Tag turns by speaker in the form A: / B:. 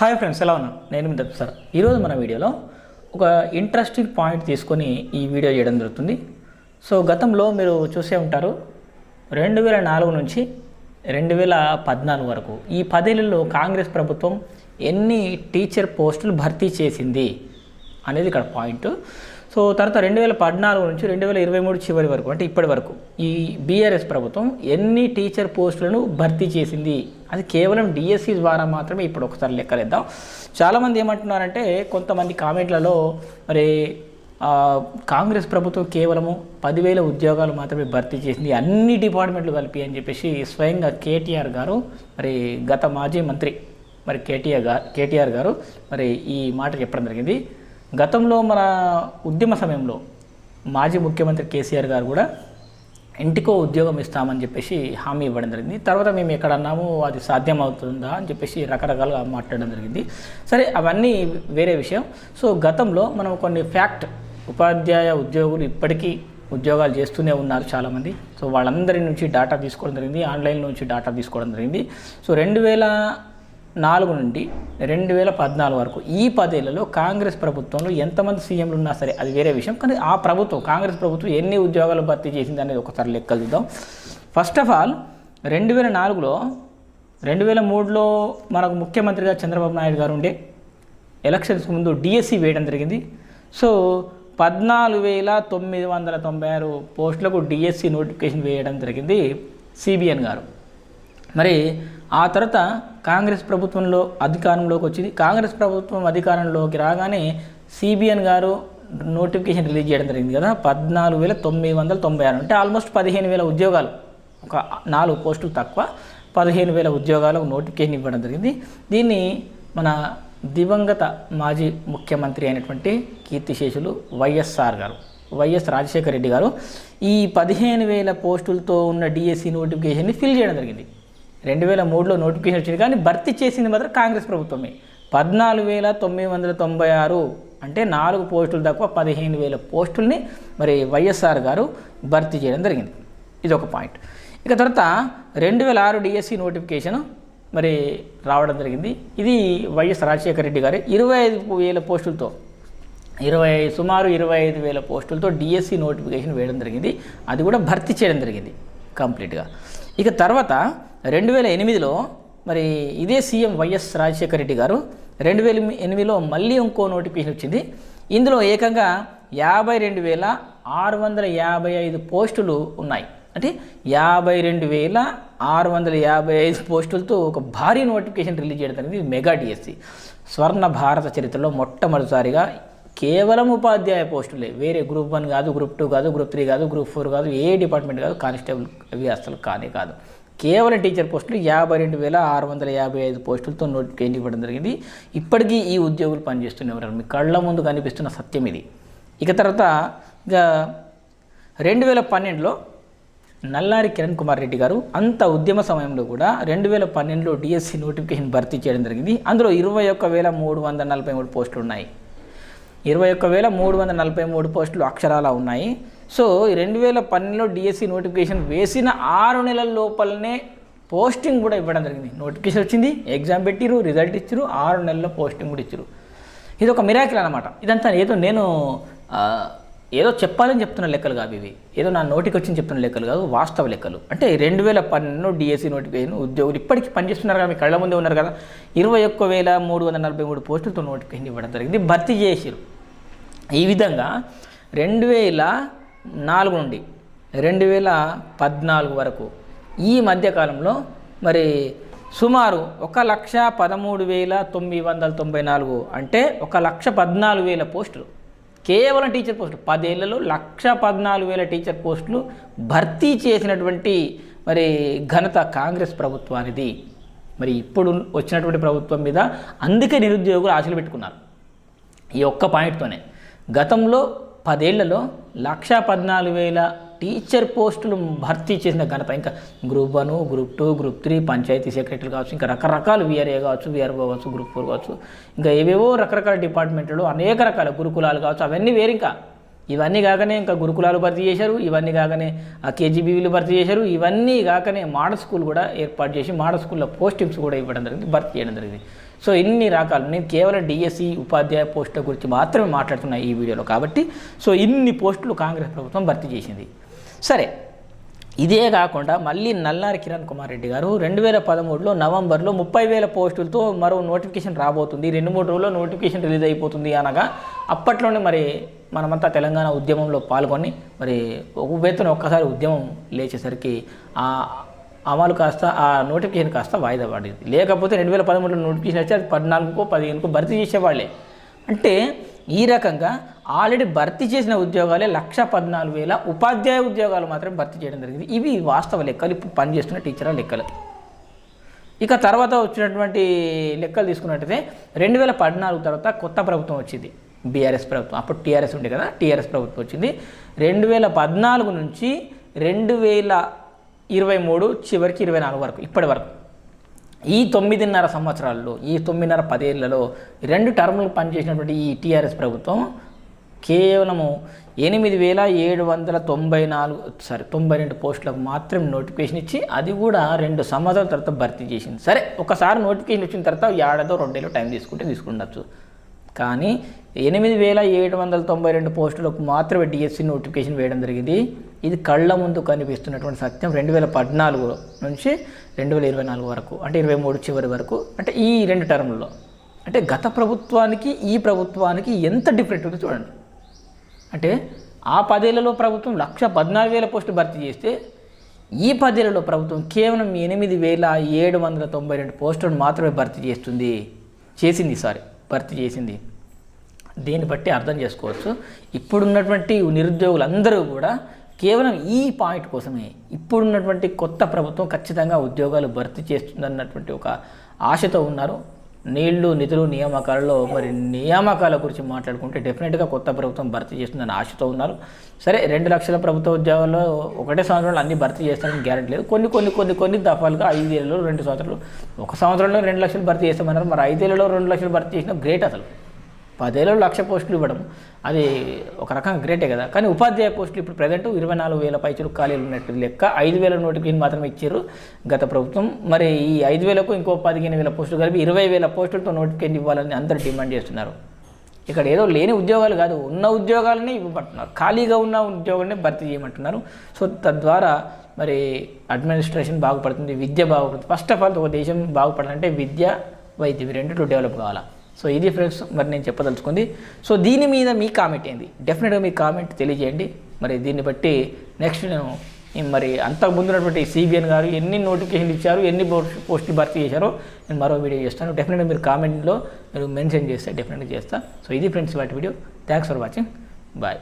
A: Hi friends ఎలా ఉన్నారు నేను మీ దత్తు సార్. ఈరోజు మన వీడియోలో ఒక ఇంట్రెస్టింగ్ పాయింట్ తీసుకొని ఈ వీడియో చేయడం జరుగుతుంది. సో గతంలో మీరు చూసే ఉంటారు రెండు వేల నాలుగు నుంచి రెండు వేల పద్నాలుగు వరకు ఈ పదేళ్ళలో కాంగ్రెస్ ప్రభుత్వం ఎన్ని టీచర్ పోస్టులు భర్తీ చేసింది అనేది ఇక్కడ పాయింట్. సో తర్వాత రెండు వేల పద్నాలుగు నుంచి రెండు వేల ఇరవై మూడు చివరి వరకు అంటే ఇప్పటి వరకు ఈ బీఆర్ఎస్ ప్రభుత్వం ఎన్ని టీచర్ పోస్టులను భర్తీ చేసింది? అది కేవలం డిఎస్సి ద్వారా మాత్రమే ఇప్పుడు ఒకసారి లెక్కలేద్దాం. చాలామంది ఏమంటున్నారంటే కొంతమంది కామెంట్లలో మరి కాంగ్రెస్ ప్రభుత్వం కేవలము పదివేల ఉద్యోగాలు మాత్రమే భర్తీ చేసింది అన్ని డిపార్ట్మెంట్లు కలిపి అని చెప్పేసి స్వయంగా కేటీఆర్ గారు మరి గత మాజీ మంత్రి మరి కేటీఆర్ గారు కేటీఆర్ గారు మరి ఈ మాట చెప్పడం జరిగింది. గతంలో మన ఉద్యమ సమయంలో మాజీ ముఖ్యమంత్రి కేసీఆర్ గారు కూడా ఇంటికో ఉద్యోగం ఇస్తామని చెప్పేసి హామీ ఇవ్వడం జరిగింది. తర్వాత మేము ఎక్కడ అన్నాము అది సాధ్యం అవుతుందా అని చెప్పేసి రకరకాలుగా మాట్లాడడం జరిగింది. సరే అవన్నీ వేరే విషయం. సో గతంలో మనం కొన్ని ఫ్యాక్ట్ ఉపాధ్యాయ ఉద్యోగులు ఇప్పటికీ ఉద్యోగాలు చేస్తూనే ఉన్నారు చాలామంది. సో వాళ్ళందరి నుంచి డేటా తీసుకోవడం జరిగింది ఆన్లైన్ నుంచి డేటా తీసుకోవడం జరిగింది. సో రెండు వేల నాలుగు నుండి రెండు వేల పద్నాలుగు వరకు ఈ పదేళ్ళలో కాంగ్రెస్ ప్రభుత్వంలో ఎంతమంది సీఎంలు ఉన్నా సరే అది వేరే విషయం. కానీ ఆ ప్రభుత్వం కాంగ్రెస్ ప్రభుత్వం ఎన్ని ఉద్యోగాలు భర్తీ చేసింది అనేది ఒకసారి లెక్కలు చూద్దాం. ఫస్ట్ ఆఫ్ ఆల్ రెండు వేల నాలుగులో రెండు వేల మూడులో మనకు ముఖ్యమంత్రిగా చంద్రబాబు నాయుడు గారు ఉండే ఎలక్షన్స్ ముందు డిఎస్సి వేయడం జరిగింది. సో పద్నాలుగు వేల తొమ్మిది వందల తొంభై ఆరు పోస్టులకు డిఎస్సి నోటిఫికేషన్ వేయడం జరిగింది సిబిఎన్ గారు. మరి ఆ తర్వాత కాంగ్రెస్ ప్రభుత్వంలో అధికారంలోకి వచ్చింది. కాంగ్రెస్ ప్రభుత్వం అధికారంలోకి రాగానే సిబిఎన్ గారు నోటిఫికేషన్ రిలీజ్ చేయడం జరిగింది కదా. పద్నాలుగు వేల తొమ్మిది వందల తొంభై ఆరు అంటే ఆల్మోస్ట్ పదిహేను వేల ఉద్యోగాలు. ఒక నాలుగు పోస్టులు తక్కువ. పదిహేను వేల ఉద్యోగాలకు నోటిఫికేషన్ ఇవ్వడం జరిగింది. దీన్ని మన దివంగత మాజీ ముఖ్యమంత్రి అయినటువంటి కీర్తిశేషులు వైఎస్ఆర్ గారు వైఎస్ రాజశేఖర రెడ్డి గారు ఈ పదిహేను వేల పోస్టులతో ఉన్న డిఎస్సి నోటిఫికేషన్ని ఫిల్ చేయడం జరిగింది. రెండు వేల మూడులో నోటిఫికేషన్ వచ్చింది. కానీ భర్తీ చేసింది మాత్రం కాంగ్రెస్ ప్రభుత్వమే. పద్నాలుగు వేల తొమ్మిది వందల తొంభై ఆరు అంటే నాలుగు పోస్టులు తక్కువ పదిహేను వేల పోస్టుల్ని మరి వైఎస్ఆర్ గారు భర్తీ చేయడం జరిగింది. ఇది ఒక పాయింట్. ఇక తర్వాత రెండు వేల ఆరు డిఎస్సి నోటిఫికేషన్ మరి రావడం జరిగింది. ఇది వైఎస్ రాజశేఖర రెడ్డి గారు ఇరవై ఐదు వేల పోస్టులతో ఇరవై సుమారు ఇరవై ఐదు వేల పోస్టులతో డిఎస్సి నోటిఫికేషన్ వేయడం జరిగింది. అది కూడా భర్తీ చేయడం జరిగింది కంప్లీట్గా. ఇక తర్వాత రెండు వేల ఎనిమిదిలో మరి ఇదే సీఎం వైఎస్ రాజశేఖర రెడ్డి గారు రెండు వేల ఎనిమిదిలో మళ్ళీ ఇంకో నోటిఫికేషన్ వచ్చింది. ఇందులో ఏకంగా యాభై రెండు వేల ఆరు వందల యాభై ఐదు పోస్టులు ఉన్నాయి. అంటే యాభై రెండు వేల ఆరు వందల యాభై ఐదు పోస్టులతో ఒక భారీ నోటిఫికేషన్ రిలీజ్ చేయడం అనేది మెగా డిఎస్సి. స్వర్ణ భారత చరిత్రలో మొట్టమొదటిసారిగా కేవలం ఉపాధ్యాయ పోస్టులే. వేరే గ్రూప్ వన్ కాదు గ్రూప్ టూ కాదు గ్రూప్ త్రీ కాదు గ్రూప్ ఫోర్ కాదు ఏ డిపార్ట్మెంట్ కాదు కానిస్టేబుల్ అవి అసలు కానే కాదు. కేవలం టీచర్ పోస్టులు యాభై రెండు వేల ఆరు వందల యాభై ఐదు పోస్టులతో నోటిఫికేషన్ ఇవ్వడం జరిగింది. ఇప్పటికీ ఈ ఉద్యోగులు పనిచేస్తూనే ఉన్నారు మీ కళ్ళ ముందు కనిపిస్తున్న సత్యం ఇది. ఇక తర్వాత ఇక రెండు వేల పన్నెండులో నల్లారి కిరణ్ కుమార్ రెడ్డి గారు అంత ఉద్యమ సమయంలో కూడా రెండు వేల పన్నెండులో డిఎస్సి నోటిఫికేషన్ భర్తీ చేయడం జరిగింది. అందులో ఇరవై ఒక్క వేల మూడు వందల నలభై మూడు పోస్టులు ఉన్నాయి. ఇరవై ఒక్క వేల మూడు వందల నలభై మూడు పోస్టులు అక్షరాల ఉన్నాయి. సో రెండు వేల పన్నెండులో డిఎస్సి నోటిఫికేషన్ వేసిన ఆరు నెలల లోపలనే పోస్టింగ్ కూడా ఇవ్వడం జరిగింది. నోటిఫికేషన్ వచ్చింది ఎగ్జామ్ పెట్టిరు రిజల్ట్ ఇచ్చారు ఆరు నెలల్లో పోస్టింగ్ కూడా ఇచ్చారు. ఇది ఒక మిరాకిల్ అనమాట ఇదంతా ఏదో నేను ఏదో చెప్పాలని చెప్తున్న లెక్కలు కాదు ఇవి. ఏదో నా నోటికి వచ్చి చెప్తున్న లెక్కలు కాదు వాస్తవ లెక్కలు. అంటే రెండు వేల పన్నెండు డిఎస్సి నోటిఫికేషన్ ఉద్యోగులు ఇప్పటికీ పనిచేస్తున్నారు కదా మీ కళ్ళ ముందే ఉన్నారు కదా ఇరవై ఒక్క వేల మూడు వందల నలభై మూడు పోస్టులతో నోటిఫికేషన్ ఇవ్వడం జరిగింది. భర్తీ చేసారు. ఈ విధంగా రెండు వేల నాలుగు నుండి రెండు వేల పద్నాలుగు వరకు. ఈ మధ్యకాలంలో మరి సుమారు ఒక లక్ష పదమూడు వేల తొమ్మిది వందల తొంభై నాలుగు అంటే ఒక లక్ష పద్నాలుగు వేల పోస్టులు. కేవలం టీచర్ పోస్టులు. పదేళ్ళలో లక్ష పద్నాలుగు వేల టీచర్ పోస్టులు భర్తీ చేసినటువంటి మరి ఘనత కాంగ్రెస్ ప్రభుత్వానిది. మరి ఇప్పుడు వచ్చినటువంటి ప్రభుత్వం మీద అందుకే నిరుద్యోగులు ఆశలు పెట్టుకున్నారు. ఈ ఒక్క పాయింట్తోనే. గతంలో పదేళ్ళలో లక్ష పద్నాలుగు వేల టీచర్ పోస్టులు భర్తీ చేసిన ఘనత. ఇంకా group one group two group three panchayat సెక్రటరీలు కావచ్చు ఇంకా రకరకాల విఆర్ఏ కావచ్చు విఆర్ఓ కావచ్చు గ్రూప్ ఫోర్ కావచ్చు ఇంకా ఏవేవో రకరకాల డిపార్ట్మెంట్లు అనేక రకాల గురుకులాలు కావచ్చు అవన్నీ వేరు ఇంకా. ఇవన్నీ కాకనే ఇంకా గురుకులాలు భర్తీ చేశారు ఇవన్నీ కాకనే ఆ కేజీబీవీలు భర్తీ చేశారు ఇవన్నీ కాకనే మోడల్ స్కూల్ కూడా ఏర్పాటు చేసి మోడల్ స్కూల్లో పోస్టింగ్స్ కూడా ఇవ్వడం జరిగింది భర్తీ చేయడం జరిగింది. సో ఇన్ని రకాలు నేను కేవలం డిఎస్సి ఉపాధ్యాయ పోస్టుల గురించి మాత్రమే మాట్లాడుతున్నాను ఈ వీడియోలో కాబట్టి సో ఇన్ని పోస్టులు కాంగ్రెస్ ప్రభుత్వం భర్తీ చేసింది. సరే ఇదే కాకుండా మళ్ళీ నల్లారి కిరణ్ కుమార్ రెడ్డి గారు రెండు వేల పదమూడులో నవంబర్లో ముప్పై వేల పోస్టులతో మరో నోటిఫికేషన్ రాబోతుంది. రెండు మూడు రోజుల్లో నోటిఫికేషన్ రిలీజ్ అయిపోతుంది అనగా అప్పట్లోనే మరి మనమంతా తెలంగాణ ఉద్యమంలో పాల్గొని మరి ఒక వేతన ఒక్కసారి ఉద్యమం లేచేసరికి అమలు కాస్త ఆ నోటిఫికేషన్ కాస్త వాయిదా పడింది. లేకపోతే రెండు వేల పదమూడులో నోటిఫికేషన్ వచ్చి అది పద్నాలుగుకో పదిహేనుకో భర్తీ చేసేవాళ్ళే. అంటే ఈ రకంగా ఆల్రెడీ భర్తీ చేసిన ఉద్యోగాలే లక్ష పద్నాలుగు వేల ఉపాధ్యాయ ఉద్యోగాలు మాత్రం భర్తీ చేయడం జరిగింది. ఇవి వాస్తవ లెక్కలు. ఇప్పుడు పనిచేస్తున్న టీచర్ల లెక్కలు. ఇక తర్వాత వచ్చినటువంటి లెక్కలు తీసుకున్నట్టయితే రెండు వేల పద్నాలుగు తర్వాత కొత్త ప్రభుత్వం వచ్చింది. బీఆర్ఎస్ ప్రభుత్వం. అప్పుడు టీఆర్ఎస్ ఉండే కదా టీఆర్ఎస్ ప్రభుత్వం వచ్చింది. రెండు వేల పద్నాలుగు నుంచి రెండు వేల ఇరవై మూడు చివరికి ఇరవై నాలుగు వరకు ఇప్పటి వరకు. ఈ తొమ్మిదిన్నర సంవత్సరాల్లో ఈ తొమ్మిదిన్నర పదేళ్ళలో రెండు టర్ములు పనిచేసినటువంటి ఈ టీఆర్ఎస్ ప్రభుత్వం కేవలము ఎనిమిది వేల ఏడు వందల తొంభై నాలుగు సారీ తొంభై రెండు పోస్టులకు మాత్రం నోటిఫికేషన్ ఇచ్చి అది కూడా రెండు సంవత్సరాల తర్వాత భర్తీ చేసింది. సరే ఒకసారి నోటిఫికేషన్ వచ్చిన తర్వాత ఏడాదో రెండేళ్ళు టైం తీసుకుంటే తీసుకుండొచ్చు. కానీ ఎనిమిది వేల ఏడు వందల తొంభై రెండు పోస్టులకు మాత్రమే డిఎస్సి నోటిఫికేషన్ వేయడం జరిగింది. ఇది కళ్ళ ముందు కనిపిస్తున్నటువంటి సత్యం రెండు వేల పద్నాలుగు నుంచి రెండు వేల ఇరవై నాలుగు వరకు అంటే ఇరవై మూడు చివరి వరకు అంటే ఈ రెండు టర్ముల్లో అంటే గత ప్రభుత్వానికి ఈ ప్రభుత్వానికి ఎంత డిఫరెంట్ ఉందో చూడండి. అంటే ఆ పదేళ్ళలో ప్రభుత్వం లక్ష పద్నాలుగు వేల పోస్టులు భర్తీ చేస్తే ఈ పదేళ్ళలో ప్రభుత్వం కేవలం ఎనిమిది వేల ఏడు వందల తొంభై రెండు పోస్టులను మాత్రమే భర్తీ చేస్తుంది చేసింది సారీ. భర్తీ చేసింది. దీన్ని బట్టి అర్థం చేసుకోవచ్చు. ఇప్పుడున్నటువంటి నిరుద్యోగులందరూ కూడా కేవలం ఈ పాయింట్ కోసమే. ఇప్పుడున్నటువంటి కొత్త ప్రభుత్వం ఖచ్చితంగా ఉద్యోగాలు భర్తీ చేస్తుందన్నటువంటి ఒక ఆశతో ఉన్నారు. నీళ్ళు నిధులు నియామకాలలో మరి నియామకాల గురించి మాట్లాడుకుంటే డెఫినెట్గా కొత్త ప్రభుత్వం భర్తీ చేస్తుందని ఆశతో ఉన్నారు. సరే రెండు లక్షల ప్రభుత్వ ఉద్యోగాల్లో ఒకటే సంవత్సరంలో అన్ని భర్తీ చేస్తారని గ్యారెంటీ లేదు. కొన్ని కొన్ని కొన్ని కొన్ని దఫాలుగా ఐదేళ్ళలో రెండు సంవత్సరాలు ఒక సంవత్సరంలో రెండు లక్షలు భర్తీ చేస్తామన్నారు. మరి ఐదేళ్ళలో రెండు లక్షలు భర్తీ చేసిన గ్రేట్ అసలు. పదేళ్ళు లక్ష పోస్టులు ఇవ్వడం. అది ఒక రకంగా గ్రేటే కదా. కానీ ఉపాధ్యాయ పోస్టులు ఇప్పుడు ప్రజెంట్ ఇరవై నాలుగు వేల పైచులు ఖాళీలు ఉన్నట్టు లెక్క. ఐదు వేల నోటిఫికేషన్ మాత్రమే ఇచ్చారు గత ప్రభుత్వం. మరి ఈ ఐదు వేలకు ఇంకో పదిహేను వేల పోస్టులు కలిపి ఇరవై వేల పోస్టులతో నోటిఫికేషన్ ఇవ్వాలని అందరూ డిమాండ్ చేస్తున్నారు. ఇక్కడ ఏదో లేని ఉద్యోగాలు కాదు ఉన్న ఉద్యోగాలని ఇవ్వమంటున్నారు ఖాళీగా ఉన్న ఉద్యోగాన్ని భర్తీ చేయమంటున్నారు. సో తద్వారా మరి అడ్మినిస్ట్రేషన్ బాగుపడుతుంది విద్య బాగుపడుతుంది. ఫస్ట్ ఆఫ్ ఆల్ ఒక దేశం బాగుపడాలంటే విద్య వైద్యం రెండు రెండిట్లో డెవలప్ కావాలా? సో ఇది ఫ్రెండ్స్ మరి నేను చెప్పదలుచుకుంది. సో దీని మీద మీ కామెంట్ ఏంది? డెఫినెట్గా మీ కామెంట్ తెలియజేయండి. మరి దీన్ని బట్టి నెక్స్ట్ నేను మరి అంతకు ముందున్నటువంటి సిబిఎన్ గారు ఎన్ని నోటిఫికేషన్ ఇచ్చారు ఎన్ని పోస్టులు భర్తీ చేశారో నేను మరో వీడియో చేస్తాను. డెఫినెట్గా మీరు కామెంట్లో మీరు మెన్షన్ చేస్తే డెఫినెట్గా చేస్తా. సో ఇది ఫ్రెండ్స్ వాటి video thanks for watching bye